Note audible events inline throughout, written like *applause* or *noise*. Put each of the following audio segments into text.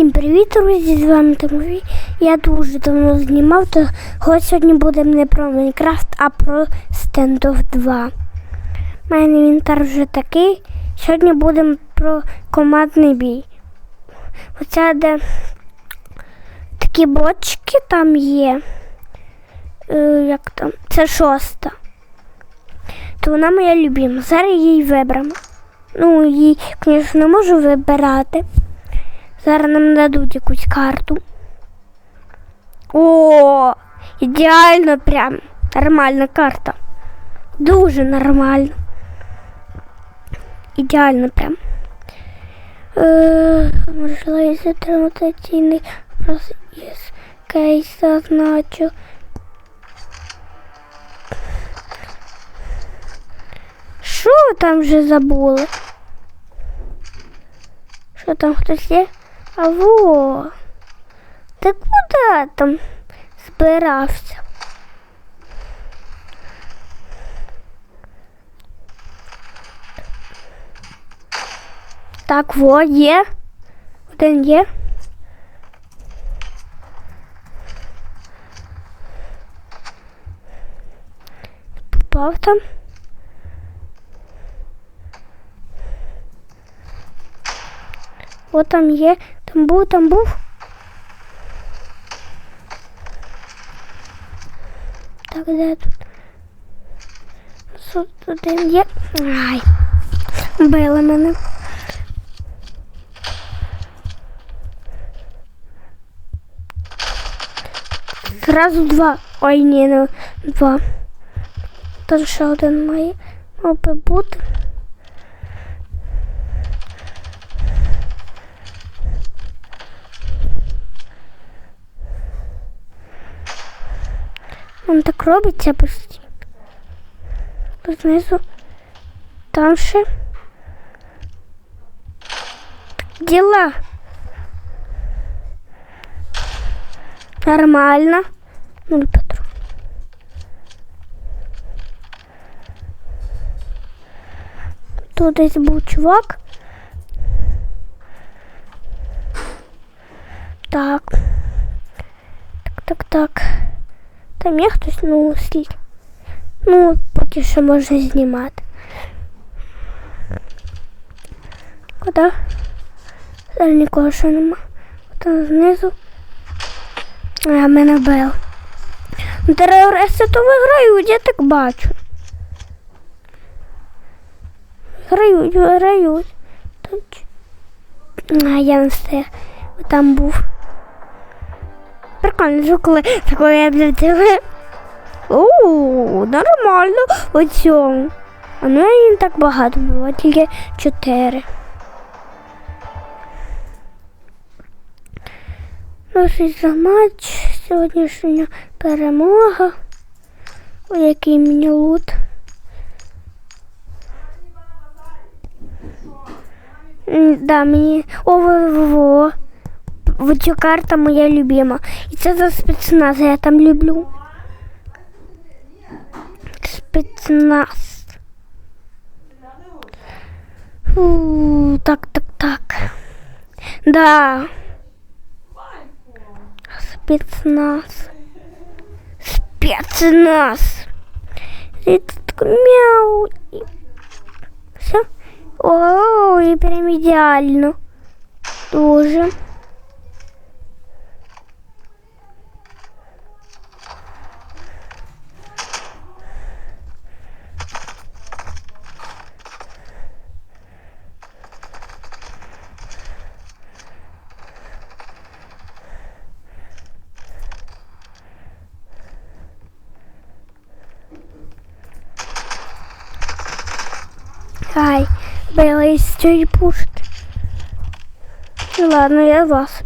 Всім привіт, друзі! З вами Тимофій. Я дуже давно знімав, то хоч сьогодні буде не про Майнкрафт, а про Standoff 2. У мене інвентар вже такий. Сьогодні будемо про командний бій. Оця де такі бочки там є. Е, як там? Це шоста. То вона моя любима. Зараз її виберемо. Ну, її, звісно, не можу вибирати. Зараз нам дадуть якусь карту. О, ідеально прям. Нормальна карта. Дуже нормально. Ідеально прям. Е, можливість отримати цінний вопрос із кейса значу. Що там вже забули? Що там хтось є? Во. Ти куди там збирався? Так, во, є. Один є. Попав там. О, там є. Був, там був. Так, де тут? Тут один є. Ай. Били мене. Зразу два. Ой, ні, не два. Там ще один має мав би бути. Он так робиться постійно. Знизу. Там ще. Діла. Нормально. Ну, Петру. Тут десь був чувак. Так. Так, так, так. Там є хтось, ну, слід. Ну, поки що можна знімати. Куди? Зараз нікого ще нема. Там знизу. А мене бив. Ну, то виграють, я так бачу. Виграють, виграють. А, я не встиг. Там був. Що коли коли я тебе. Оу, нормально у цьому. А ну і не так багато було, тільки чотири. Досить за матч. Сьогоднішня перемога. О, який мені лут. Да, мені. О, во, во. Вот карта моя любима. І це за спецназ, я там люблю. Спецназ. Фу, так, так, так. Да. Спецназ. Спецназ. И тут мяу. Все. О, и прям идеально. Тоже. Ай, из цієї пушки. Ну ладно, я вас.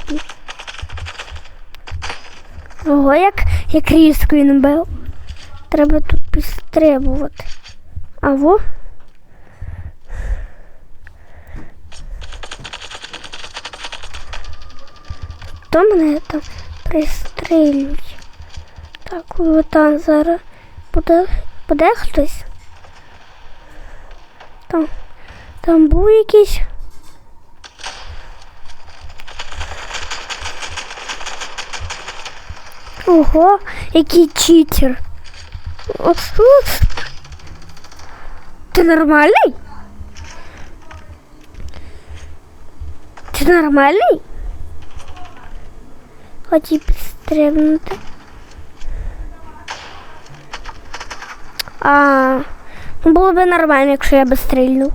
Ого, як, як різко він бив. Треба тут підстрибувати. А во. Хто мене там пристрілюють? Так, там зараз буде, буде хтось. Там там був якийсь. Ого, який читер. Ти нормальний? Ти нормальний? Хотів підстрибнути. А було б нормально, якщо я би стрільнув.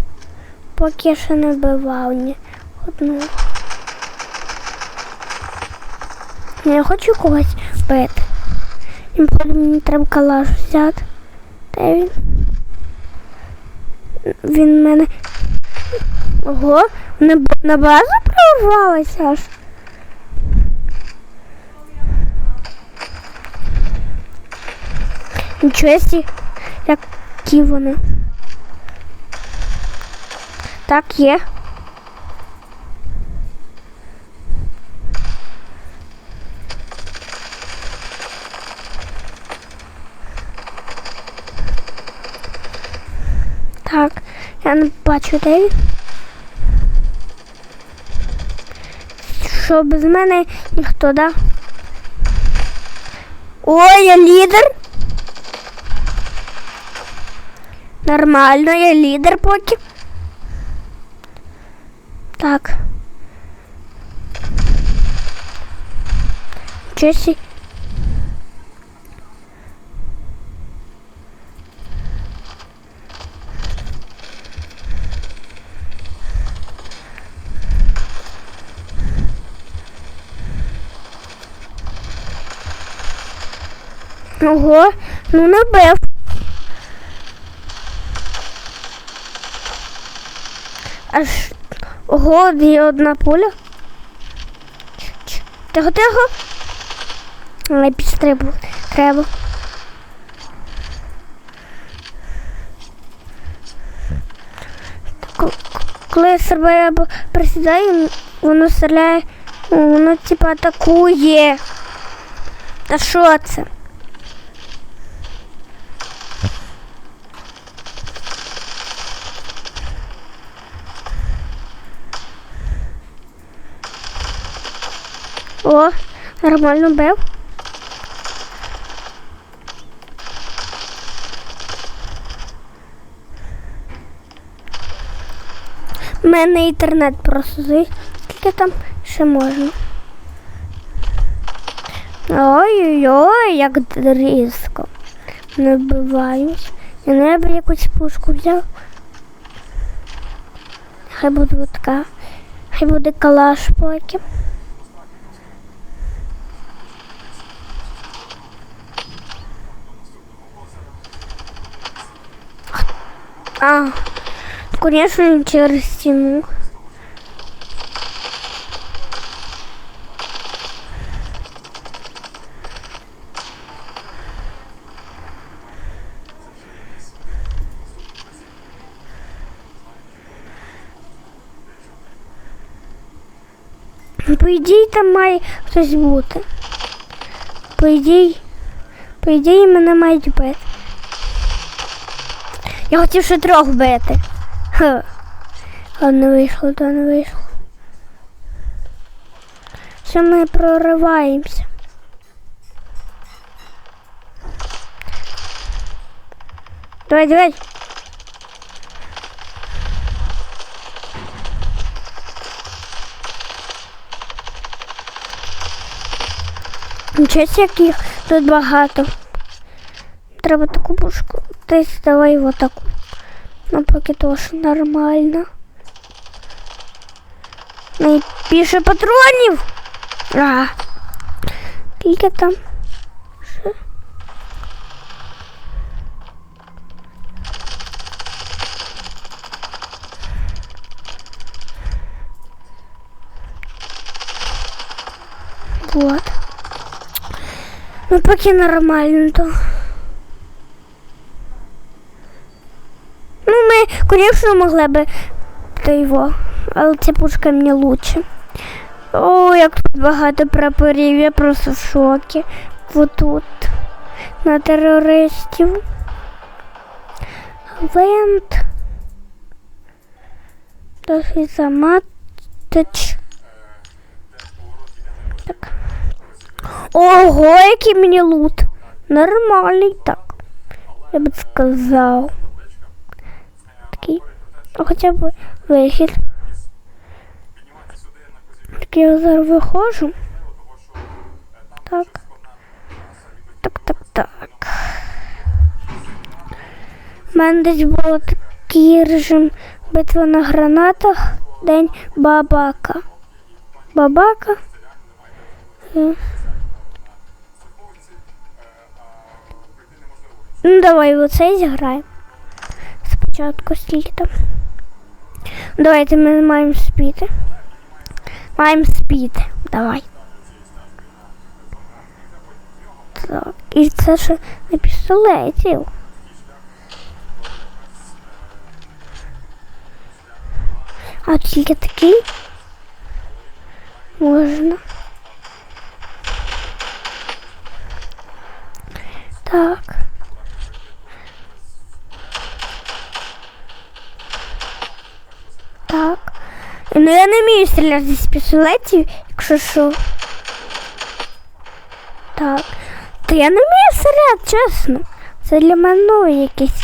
Поки я ще не вбивав ні одну. Я хочу когось бити. І мені треба калаш взяти. Де він? Він мене. Ого, б- на базу прорвалася аж. Нічого сі, які вони. Так, є. Так, я не бачу де. Що без мене ніхто, да? Ой, я лідер. Нормально, я лідер поки. Так. Чесі. Ого, ну не Аж ого, одна пуля. Ч- Тихо. Не підстрибу. Треба. Коли або присідаю, воно стріляє, воно типа атакує. А що це? О, нормально бив. У мене інтернет просто зі. Скільки там ще можна? Ой-ой-ой, як різко. Не вбиваюсь. Я не б якусь пушку взяв. Хай буде така. Хай буде калаш поки. А, конечно, через стену. По ідеї там має хтось бути. По ідеї, по ідеї мене мають бити. Я хотів ще трьох бити. Ха. А не вийшло, то не вийшло. Що ми прориваємося. Давай, давай. Нічого яких тут багато. Треба таку пушку. Десь давай вот таку. Ну, поки теж нормально. Найбільше патронів. А. Скільки там? Ще? Вот. Ну, поки нормально то. Конечно, могли би то його, але ця пушка мені лучше. О, як тут багато прапорів, я просто в шокі. Вот тут. На терористів. Вент. Досить заматич. Так. Ого, який мені лут. Нормальний так. Я б сказав. Ну, хоча б вихід. Так я зараз виходжу. Так. Так, так, так. У мене десь було такий режим битва на гранатах, день бабака. Бабака. Е. Ну, давай оцей зіграємо. Спочатку скільки там. Давайте ми маємо спіти. Маємо спіти. Давай. Так, і це ще на пістолетів. А тільки такий можна. Так. Так. Ну я не вмію стріляти з пістолетів, якщо що. Так. Та я не вмію стріляти, чесно. Це для мене якесь.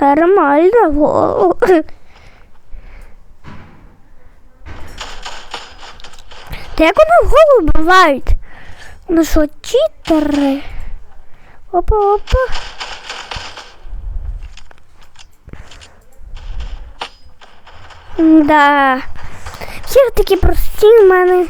Нормально, во. Та як вони в голову бувають? Ну що, читери? Опа, опа. Да. Всі такі прості в мене.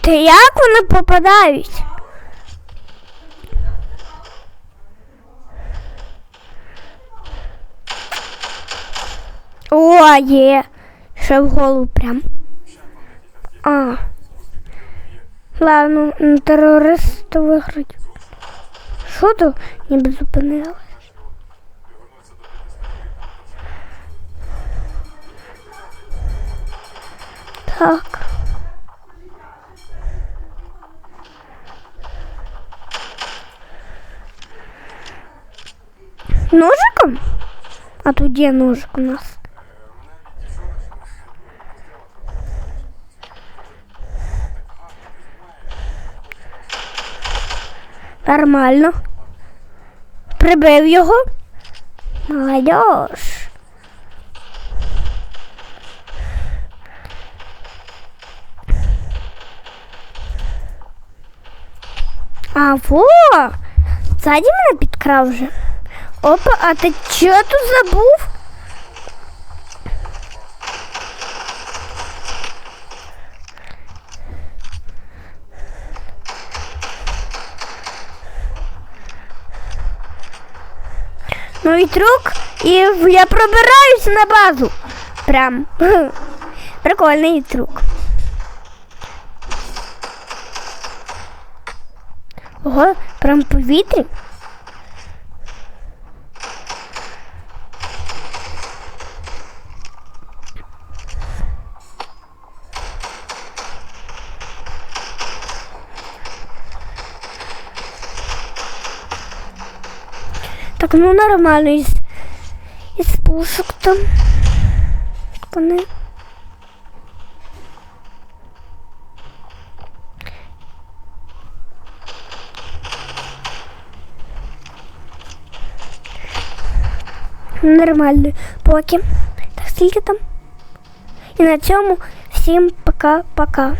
Та як вони попадають? О, є. Ще в голову прям. А. Ладно, м, терористи виграють. Що то ніби зупинилось? Так. Ножиком? А тут где ножик у нас? Нормально. Прибив його. Молодеж. А во! Сзади мене підкрав вже. Опа, а ти чого тут забув? І трюк, і я пробираюсь на базу. Прям. *laughs* Прикольний трюк. Ого, прям в Так, ну нормально із, із пушок там. Вони. Нормально. Поки. Так, скільки там? І на цьому всім пока-пока.